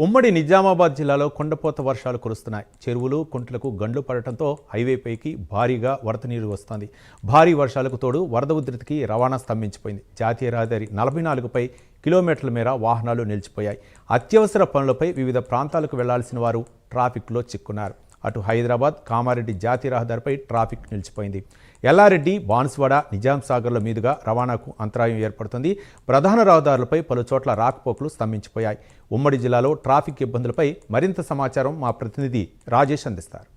ఉమ్మడి నిజామాబాద్ జిల్లాలో కొండపోత వర్షాలు కురుస్తున్నాయి. చెరువులు కుంట్లకు గండ్లు పడటంతో హైవేపైకి భారీగా వరద నీరు వస్తోంది. భారీ వర్షాలకు తోడు వరద ఉధృతికి రవాణా స్తంభించిపోయింది. జాతీయ రహదారి నలభై నాలుగుపై కిలోమీటర్ల మేర వాహనాలు నిలిచిపోయాయి. అత్యవసర పనులపై వివిధ ప్రాంతాలకు వెళ్ళాల్సిన వారు ట్రాఫిక్లో చిక్కున్నారు. అటు హైదరాబాద్ కామారెడ్డి జాతీయ రహదారిపై ట్రాఫిక్ నిలిచిపోయింది. ఎల్లారెడ్డి బాన్స్వాడ నిజాం సాగర్ల మీదుగా రవాణాకు అంతరాయం ఏర్పడుతుంది. ప్రధాన రహదారులపై పలు చోట్ల రాకపోకలు స్తంభించిపోయాయి. ఉమ్మడి జిల్లాలో ట్రాఫిక్ ఇబ్బందులపై మరింత సమాచారం మా ప్రతినిధి రాజేష్ అందిస్తారు.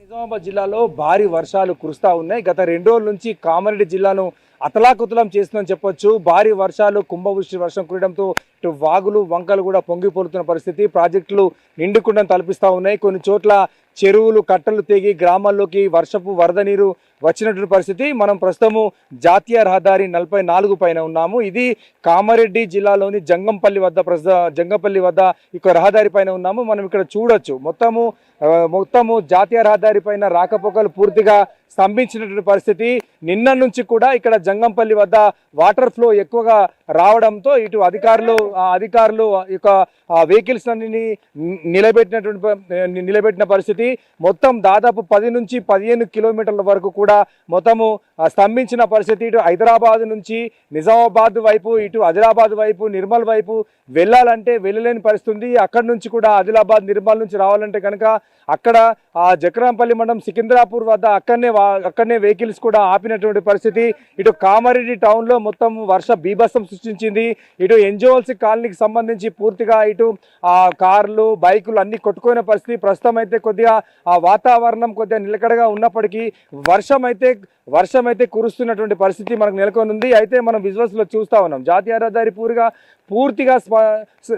నిజామాబాద్ జిల్లాలో భారీ వర్షాలు కురుస్తా ఉన్నాయి. గత రెండు రోజుల నుంచి కామారెడ్డి జిల్లాను అతలాకుతలం చేస్తుందని చెప్పొచ్చు. భారీ వర్షాలు కుంభవృష్టి వర్షం కురడంతో ఇటు వాగులు వంకలు కూడా పొంగిపోతున్న పరిస్థితి. ప్రాజెక్టులు నిండుకుండని తలపిస్తూ ఉన్నాయి. కొన్ని చోట్ల చెరువులు కట్టలు తెగి గ్రామాల్లోకి వర్షపు వరద నీరు వచ్చినటువంటి పరిస్థితి. మనం ప్రస్తుతము జాతీయ రహదారి నలభై నాలుగు పైన ఉన్నాము. ఇది కామారెడ్డి జిల్లాలోని జంగంపల్లి వద్ద ప్రస్తుత జంగంపల్లి వద్ద ఇక రహదారి పైన ఉన్నాము. మనం ఇక్కడ చూడొచ్చు. మొత్తము మొత్తము జాతీయ రహదారి పైన రాకపోకలు పూర్తిగా స్తంభించినటువంటి పరిస్థితి. నిన్న నుంచి కూడా ఇక్కడ జంగంపల్లి వద్ద వాటర్ ఫ్లో ఎక్కువగా రావడంతో ఇటు అధికారులు అధికారులు ఇక వెహికల్స్ అన్ని నిలబెట్టినటువంటి నిలబెట్టిన పరిస్థితి. మొత్తం దాదాపు పది నుంచి పదిహేను కిలోమీటర్ల వరకు కూడా మొత్తము స్తంభించిన పరిస్థితి. ఇటు హైదరాబాద్ నుంచి నిజామాబాద్ వైపు ఇటు ఆదిలాబాద్ వైపు నిర్మల్ వైపు వెళ్ళాలంటే వెళ్ళలేని పరిస్థితి అక్కడి నుంచి కూడా ఆదిలాబాద్ నిర్మల్ నుంచి రావాలంటే కనుక అక్కడ ఆ జక్రాంపల్లి మండలం సికింద్రాపూర్ వద్ద అక్కడనే అక్కడనే వెహికల్స్ కూడా ఆపినటువంటి పరిస్థితి. ఇటు కామారెడ్డి టౌన్లో మొత్తం వర్ష బీభత్సం సృష్టించింది. ఇటు ఎన్జిఓల్సి కాలనీకి సంబంధించి పూర్తిగా ఇటు ఆ కార్లు బైకులు అన్ని కొట్టుకునే పరిస్థితి. ప్రస్తుతం అయితే కొద్దిగా ఆ వాతావరణం కొద్దిగా నిలకడగా ఉన్నప్పటికీ వర్షం అయితే వర్షం అయితే కురుస్తున్నటువంటి పరిస్థితి మనకు నెలకొని ఉంది అయితే మనం విజువల్స్లో చూస్తా ఉన్నాం. జాతీయ రహదారి పూర్తిగా పూర్తిగా స్ప- స-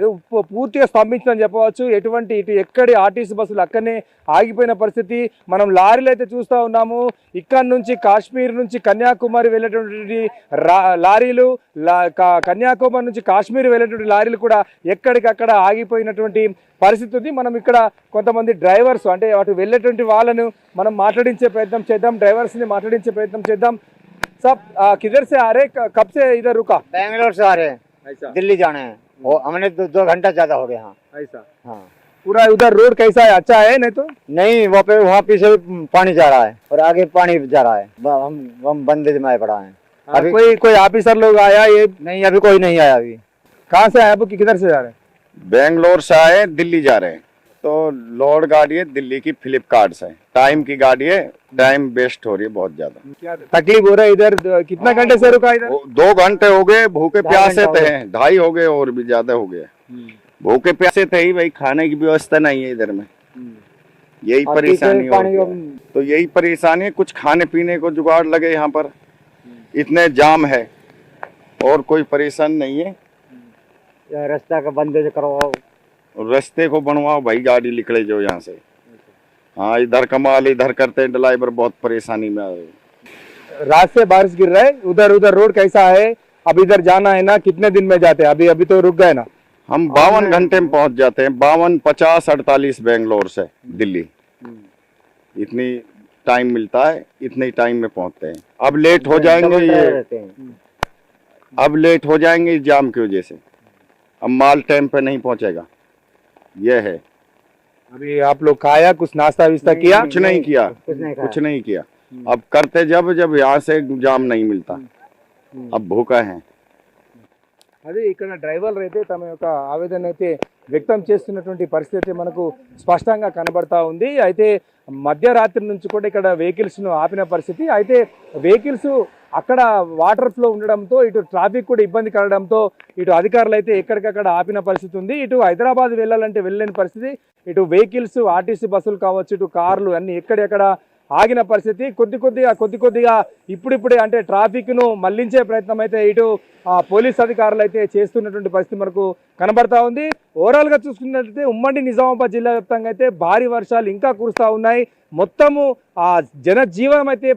పూర్తిగా స్తంభించిందని చెప్పవచ్చు ఎటువంటి ఇటు ఎక్కడి ఆర్టీసీ బస్సులు అక్కడనే ఆగిపోయిన పరిస్థితి మనం లారీలు అయితే చూస్తూ ఉన్నాము ఇక్కడ నుంచి కాశ్మీర్ నుంచి కన్యాకుమారి వెళ్ళేటువంటి రా- లారీలు లా- కా- కన్యాకుమారి నుంచి కాశ్మీర్ వెళ్ళేటువంటి లారీలు కూడా ఎక్కడికక్కడ ఆగిపోయినటువంటి పరిస్థితి ఉంది మనం ఇక్కడ కొంతమంది డ్రైవర్స్ అంటే అటు వెళ్ళేటువంటి వాళ్ళను మనం మాట్లాడించే ప్రయత్నం చేద్దాం డ్రైవర్స్ని మాట్లాడించే ప్రయత్నం చేద్దాం సార్ కిదర్ సే అరే కబ్ సే ఇదర్ రుకా बैंगलोर से आ रहे हैं ऐसा। दिल्ली जाना है। वो हमने दो, दो घंटा ज़्यादा हो गया हाँ। ऐसा। हाँ। पूरा उधर रोड कैसा है? अच्छा है नहीं तो? नहीं वहाँ पे वहाँ पीछे पानी जा रहा है और आगे पानी जा रहा है। हम हम बंदे में पड़ा है। हाँ, अभी- कोई कोई ऑफिसर लोग आया ये? नहीं अभी कोई नहीं आया अभी। कहाँ से आया? आप कि- किधर से जा रहे हैं? बेंगलोर से आए दिल्ली जा रहे हैं। तो लोड गाड़ी है दिल्ली की फ्लिपकार्ट से टाइम की गाड़ी है टाइम वेस्ट हो रही है बहुत ज़्यादा। तकलीफ़ हो रहा है इधर? कितना घंटे से रुका इधर? दो घंटे हो गए भूखे प्यासे थे ढाई हो गए और भी ज़्यादा हो गए भूखे प्यासे थे ही भाई खाने की व्यवस्था नहीं है इधर में। यही परेशानी हो तो यही परेशानी है कुछ खाने पीने को जुगाड़ लगे यहाँ पर। इतने जाम है और कोई परेशान नहीं है। रास्ता का बंदे करवाओ। और रास्ते को बनवाओ भाई गाड़ी निकले जो यहाँ से। हाँ इधर कमाल इधर करते हैं ड्राइवर बहुत परेशानी में आ रहे रात से बारिश गिर रहा है उधर उधर रोड कैसा है? अब इधर जाना है ना कितने दिन में जाते हैं? अभी अभी तो रुक गए ना। हम बावन घंटे में पहुँच जाते हैं बावन पचास अड़तालीस बेंगलोर से दिल्ली। इतनी टाइम मिलता है इतने टाइम में पहुँचते हैं। अब लेट हो जाएँगे ये। अब लेट हो जाएँगे जाम की वजह से। अब माल टाइम पे नहीं पहुंचेगा। ये है। अभी आप लोग खाया कुछ नाश्ता विस्ता किया? कुछ नहीं किया कुछ नहीं किया। हम्म। अब करते जब जब यहाँ से जाम नहीं मिलता। हम्म। अब भूखा है। हम्म। अरे ಈ ಡ್ರೈವರ್ ರೈತೆ ತಮ್ಮ आवेदन रहते। వ్యక్తం చేస్తున్నటువంటి పరిస్థితి మనకు స్పష్టంగా కనబడతా ఉంది. అయితే మధ్యరాత్రి నుంచి కూడా ఇక్కడ వెహికల్స్ను ఆపిన పరిస్థితి. అయితే వెహికల్స్ అక్కడ వాటర్ ఫ్లో ఉండడంతో ఇటు ట్రాఫిక్ కూడా ఇబ్బంది కలగడంతో ఇటు అధికారులు అయితే ఎక్కడికక్కడ ఆపిన పరిస్థితి ఉంది. ఇటు హైదరాబాద్ వెళ్ళాలంటే వెళ్ళలేని పరిస్థితి. ఇటు వెహికల్స్ ఆర్టీసీ బస్సులు కావచ్చు ఇటు కార్లు అన్నీ ఎక్కడెక్కడ ఆగిన పరిస్థితి. కొద్ది కొద్దిగా కొద్ది కొద్దిగా ఇప్పుడిప్పుడే అంటే ట్రాఫిక్ను మళ్ళించే ప్రయత్నం అయితే ఇటు ఆ, పోలీస్ అధికారులు అయితే చేస్తున్నటువంటి పరిస్థితి మనకు కనబడతా ఉంది. ఓవరాల్గా చూసుకున్నట్లయితే ఉమ్మడి నిజామాబాద్ జిల్లా వ్యాప్తంగా అయితే భారీ వర్షాలు ఇంకా కురుస్తూ ఉన్నాయి. మొత్తము ఆ జనజీవనం అయితే